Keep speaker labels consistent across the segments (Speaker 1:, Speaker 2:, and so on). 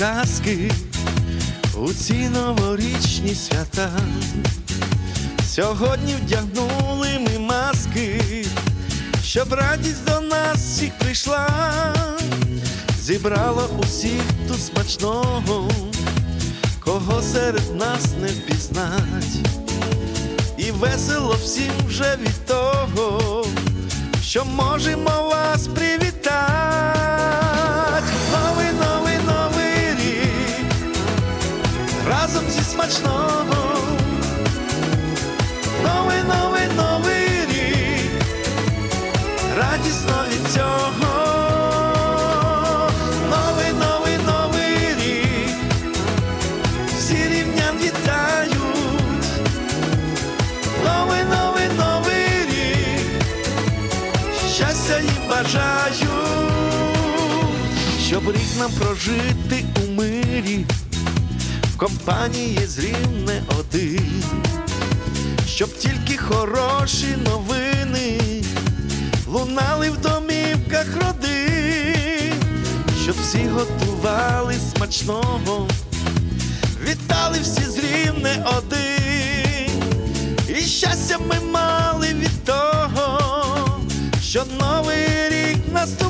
Speaker 1: казки у ці новорічні свята. Сьогодні вдягнули ми маски, щоб радість до нас всіх прийшла, зібрала усіх тут смачного, кого серед нас не впізнать, і весело всім вже від того, що можемо вас привітати. Новий, новий, новий радісно від цього. Новий, новий, новий рік, всі рівнян вітають. Новий, новий, новий рік, щастя їм бажаю, щоб рік нам прожити у мирі, компанії з рівне один. Щоб тільки хороші новини лунали в домівках родин, щоб всі готували смачного, вітали всі з рівне один, і щастя ми мали від того, що новий рік наступив.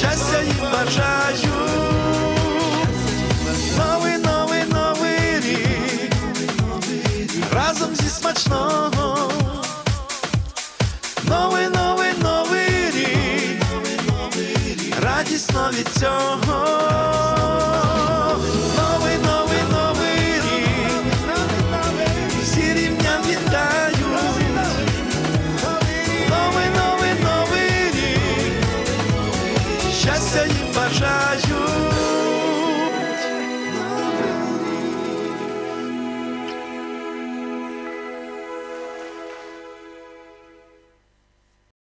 Speaker 1: щастя їм бажаю. Новий, новий, новий рік, разом зі смачного. Новий, новий, новий рік, радісно від цього. Новий, новий рік, щастя їм бажаю.